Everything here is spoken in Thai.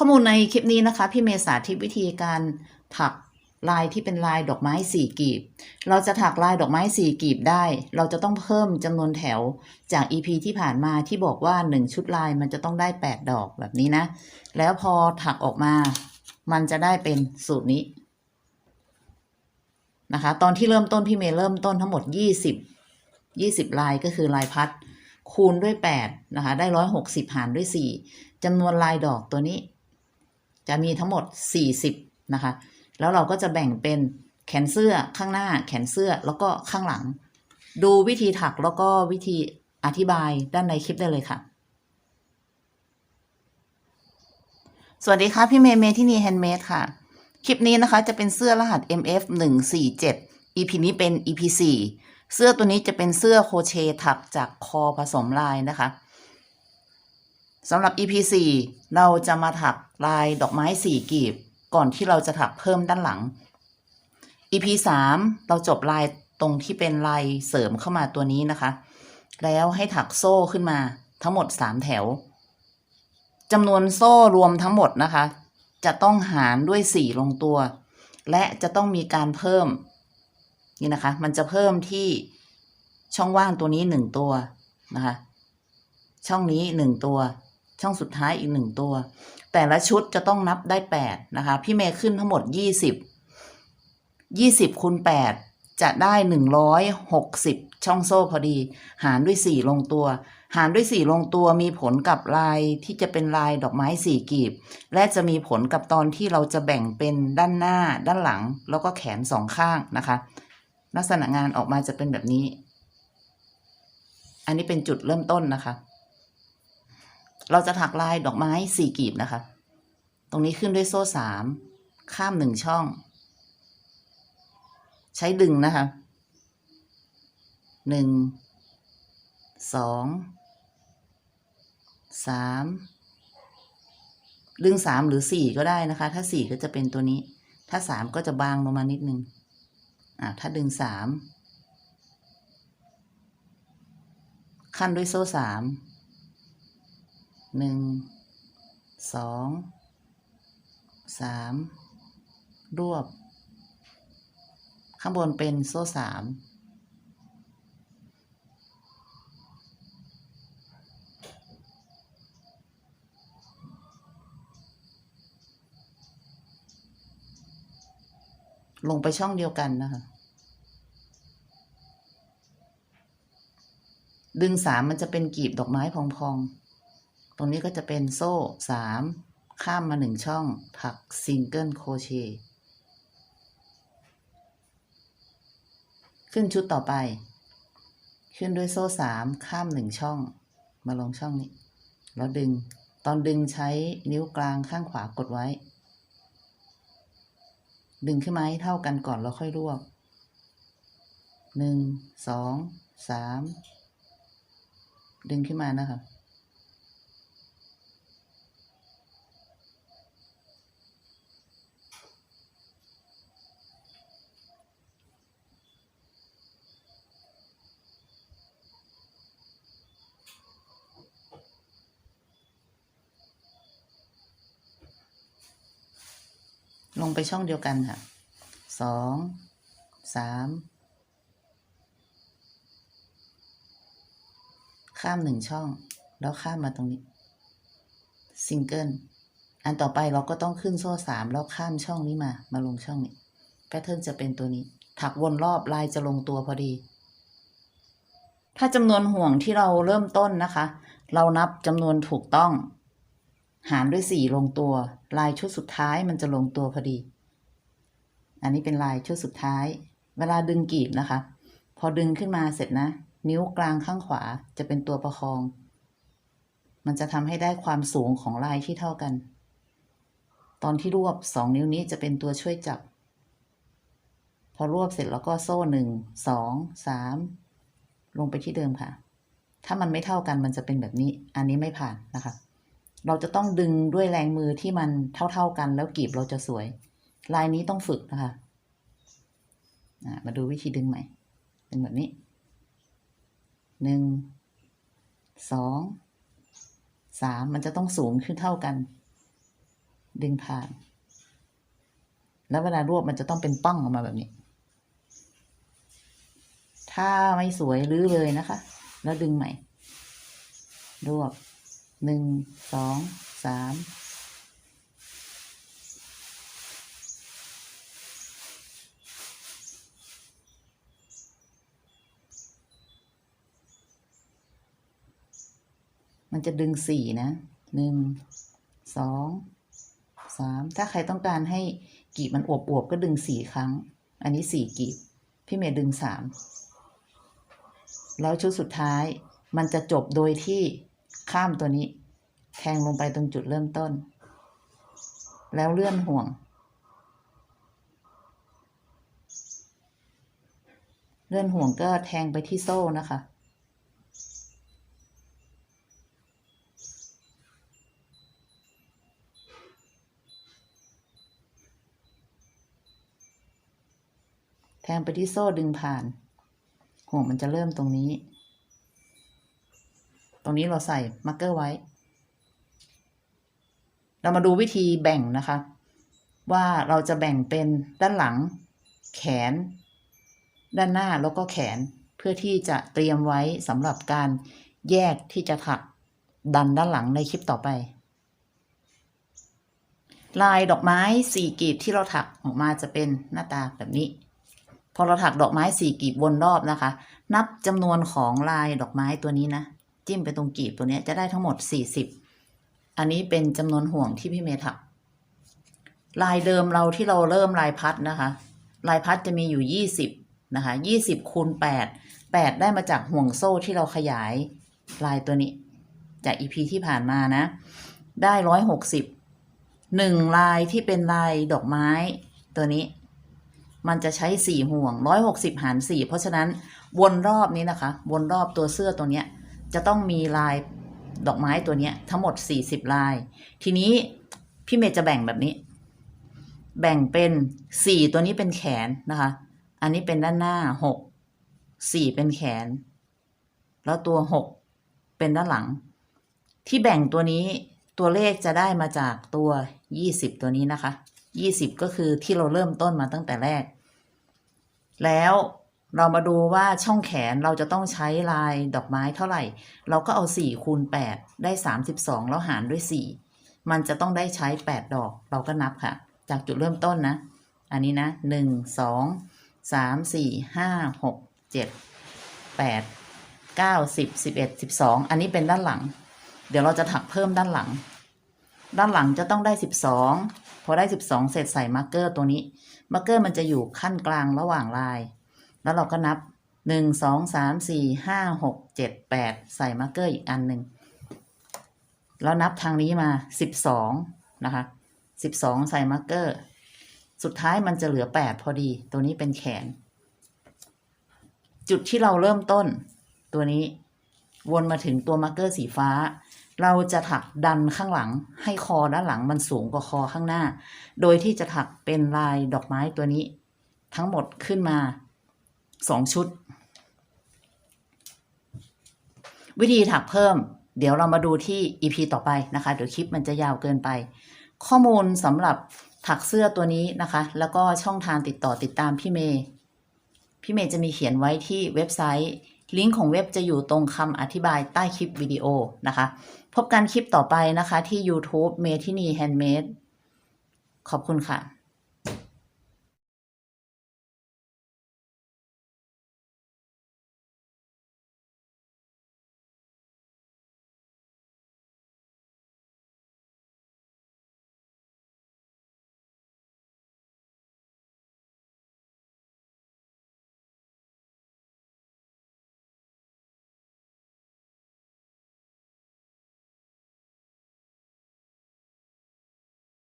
ข้อมูลในคลิปนี้นะคะ พี่เมย์สาธิตวิธีการถักลายที่เป็นลายดอกไม้สี่กีบ เราจะถักลายดอกไม้สี่กีบได้ เราจะต้องเพิ่มจำนวนแถวจาก EP ที่ผ่านมาที่บอกว่า 1 ชุดลายมันจะต้องได้ 8 ดอกแบบนี้นะ แล้วพอถักออกมา มันจะได้เป็นสูตรนี้นะคะ ตอนที่เริ่มต้นพี่เมย์เริ่มต้นทั้งหมด 20 20 ลายก็คือลายพัด คูณด้วย 8 นะคะ ได้ 160 หารด้วย 4จำนวนลายดอกตัวนี้ จะมีทั้งหมด 40 นะคะ แล้วเราก็จะแบ่งเป็นแขนเสื้อข้างหน้าแขนเสื้อแล้วก็ข้างหลัง ดูวิธีถักแล้วก็วิธีอธิบายด้านในคลิปได้เลยค่ะ สวัสดีค่ะพี่เมย์เมที่นี่แฮนด์เมดค่ะ คลิปนี้นะคะจะเป็นเสื้อรหัส MF 1 4 7 EP นี้เป็น EP 4เสื้อตัวนี้จะเป็นเสื้อโคเชถักจากคอผสมลายนะคะ สำหรับ EP 4 เราจะมาถักลายดอกไม้สี่กีบ ก่อนที่เราจะถักเพิ่มด้านหลัง EP 3 เราจบลายตรงที่เป็นลายเสริมเข้ามาตัวนี้นะคะ แล้วให้ถักโซ่ขึ้นมาทั้งหมด 3 แถวจำนวนโซ่รวมทั้งหมดนะคะ จะต้องหารด้วย 4 ลงตัว และจะต้องมีการเพิ่ม นี่นะคะ มันจะเพิ่มที่ช่องว่างตัวนี้ 1 ตัวนะคะ ช่องนี้ 1 ตัว ช่องสุดท้ายอีก1ตัว แต่ละชุดจะต้องนับได้8นะคะ พี่เมย์ขึ้นทั้งหมด20 20คูณ8จะได้160ช่องโซ่พอดี หารด้วย4ลงตัว หารด้วย4ลงตัวมีผลกับลายที่จะเป็นลายดอกไม้สี่กีบ และจะมีผลกับตอนที่เราจะแบ่งเป็นด้านหน้า ด้านหลัง แล้วก็แขนสองข้างนะคะ ลักษณะงานออกมาจะเป็นแบบนี้ อันนี้เป็นจุดเริ่มต้นนะคะ เราจะถักลายดอกไม้สี่กีบนะคะ ตรงนี้ขึ้นด้วยโซ่สามข้ามหนึ่งช่อง ใช้ดึงนะคะหนึ่งสองสามดึงสามหรือสี่ก็ได้นะคะ ถ้าสี่ก็จะเป็นตัวนี้ ถ้าสามก็จะบางลงมานิดนึงอ่าถ้าดึงสามขั้นด้วยโซ่สาม หนึ่งสองสามรวบ ข้างบนเป็นโซ่สามลงไปช่องเดียวกันนะคะ ดึงสามมันจะเป็นกีบดอกไม้พองๆ ตรงนี้ก็จะเป็นโซ่สามข้ามมาหนึ่งช่อง ถักซิงเกิลโคเชต์ขึ้นชุดต่อไป ขึ้นด้วยโซ่สามข้ามหนึ่งช่อง มาลงช่องนี้ แล้วดึง ตอนดึงใช้นิ้วกลางข้างขวากดไว้ ดึงขึ้นมาให้เท่ากันก่อนแล้วค่อยรวบหนึ่งสองสามดึงขึ้นมานะคะ ลงไปช่องเดียวกันค่ะสองสามข้ามหนึ่งช่อง แล้วข้ามมาตรงนี้ซิงเกิลอันต่อไปเราก็ต้องขึ้นโซ่สามแล้วข้ามช่องนี้มา มาลงช่องนี้แพทเทิร์นจะเป็นตัวนี้ ถักวนรอบลายจะลงตัวพอดี ถ้าจำนวนห่วงที่เราเริ่มต้นนะคะ เรานับจำนวนถูกต้อง หารด้วยสี่ลงตัว ลายชุดสุดท้ายมันจะลงตัวพอดี อันนี้เป็นลายชุดสุดท้าย เวลาดึงกีบนะคะ พอดึงขึ้นมาเสร็จนะ นิ้วกลางข้างขวาจะเป็นตัวประคอง มันจะทำให้ได้ความสูงของลายที่เท่ากัน ตอนที่รวบสองนิ้วนี้จะเป็นตัวช่วยจับ พอรวบเสร็จแล้วก็โซ่หนึ่งสองสามลงไปที่เดิมค่ะ ถ้ามันไม่เท่ากันมันจะเป็นแบบนี้ อันนี้ไม่ผ่านนะคะ เราจะต้องดึงด้วยแรงมือที่มันเท่าๆกัน แล้วกีบเราจะสวย ลายนี้ต้องฝึกนะคะมาดูวิธีดึงใหม่เป็นแบบนี้หนึ่งสองสามมันจะต้องสูงขึ้นเท่ากัน ดึงผ่าน แล้วเวลารวบมันจะต้องเป็นป้องออกมาแบบนี้ ถ้าไม่สวยรื้อเลยนะคะ แล้วดึงใหม่ รวบ หนึ่งสองสามมันจะดึงสี่นะหนึ่งสองสามถ้าใครต้องการให้กีบมันอวบๆก็ดึงสี่ครั้ง อันนี้สี่กีบ พี่เมย์ดึงสามแล้วชุดสุดท้ายมันจะจบโดยที่ ข้ามตัวนี้ แทงลงไปตรงจุดเริ่มต้น แล้วเลื่อนห่วง เลื่อนห่วงก็แทงไปที่โซ่นะคะ แทงไปที่โซ่ดึงผ่าน ห่วงมันจะเริ่มตรงนี้ รงนี้เราใส่มาร์เกอร์ไว้ เรามาดูวิธีแบ่งนะคะ ว่าเราจะแบ่งเป็นด้านหลัง แขน ด้านหน้าแล้วก็แขนเพื่อที่จะเตรียมไว้สำหรับการแยกที่จะถักดันด้านหลังในคลิปต่อไป ลายดอกไม้สี่กีบที่เราถักออกมาจะเป็นหน้าตาแบบนี้ พอเราถักดอกไม้สี่กีบวนรอบนะคะ นับจำนวนของลายดอกไม้ตัวนี้นะ จิ้มไปตรงกีบตัวนี้จะได้ทั้งหมดสี่สิบอันนี้เป็นจำนวนห่วงที่พี่เมย์ถักลายเดิมเราที่เราเริ่มลายพัดนะคะ ลายพัดจะมีอยู่ยี่สิบนะคะยี่สิบคูณแปดแปดได้มาจากห่วงโซ่ที่เราขยายลายตัวนี้ จากอีพีที่ผ่านมานะ ได้ร้อยหกสิบหนึ่งลายที่เป็นลายดอกไม้ตัวนี้ มันจะใช้สี่ห่วงร้อยหกสิบหารสี่เพราะฉะนั้นวนรอบนี้นะคะ วนรอบตัวเสื้อตัวเนี้ย จะต้องมีลายดอกไม้ตัวนี้ทั้งหมดสี่สิบลาย ทีนี้พี่เมย์จะแบ่งแบบนี้ แบ่งเป็นสี่ตัวนี้เป็นแขนนะคะ อันนี้เป็นด้านหน้าหกสี่เป็นแขน แล้วตัวหกเป็นด้านหลัง ที่แบ่งตัวนี้ตัวเลขจะได้มาจากตัวยี่สิบตัวนี้นะคะยี่สิบก็คือที่เราเริ่มต้นมาตั้งแต่แรก แล้ว เรามาดูว่าช่องแขนเราจะต้องใช้ลายดอกไม้เท่าไหร่ เราก็เอาสี่คูณแปดได้สามสิบสองแล้วหารด้วยสี่มันจะต้องได้ใช้แปดดอก เราก็นับค่ะ จากจุดเริ่มต้นนะ อันนี้นะหนึ่งสองสามสี่ห้าหกเจ็ดแปดเก้าสิบสิบเอ็ดสิบสองอันนี้เป็นด้านหลัง เดี๋ยวเราจะถักเพิ่มด้านหลัง ด้านหลังจะต้องได้สิบสองพอได้สิบสองเสร็จใส่มาร์กเกอร์ตัวนี้ มาร์กเกอร์มันจะอยู่ขั้นกลางระหว่างลาย แล้วเราก็นับหนึ่งสองสามสี่ห้าหกเจ็ดแปดใส่มาร์เกอร์อีกอันหนึ่งแล้วนับทางนี้มาสิบสองนะคะสิบสองใส่มาร์เกอร์ สุดท้ายมันจะเหลือแปดพอดี ตัวนี้เป็นแขน จุดที่เราเริ่มต้น ตัวนี้วนมาถึงตัวมาร์เกอร์สีฟ้า เราจะถักดันข้างหลัง ให้คอด้านหลังมันสูงกว่าคอข้างหน้า โดยที่จะถักเป็นลายดอกไม้ตัวนี้ ทั้งหมดขึ้นมา สองชุด วิธีถักเพิ่ม เดี๋ยวเรามาดูที่ EP ต่อไปนะคะเดี๋ยวคลิปมันจะยาวเกินไป ข้อมูลสำหรับถักเสื้อตัวนี้นะคะ แล้วก็ช่องทางติดต่อติดตามพี่เมย์พี่เมย์จะมีเขียนไว้ที่เว็บไซต์ลิงก์ของเว็บจะอยู่ตรงคำอธิบายใต้คลิปวิดีโอนะคะ พบกันคลิปต่อไปนะคะที่ YouTube เมทินีแฮนด์เมดขอบคุณค่ะ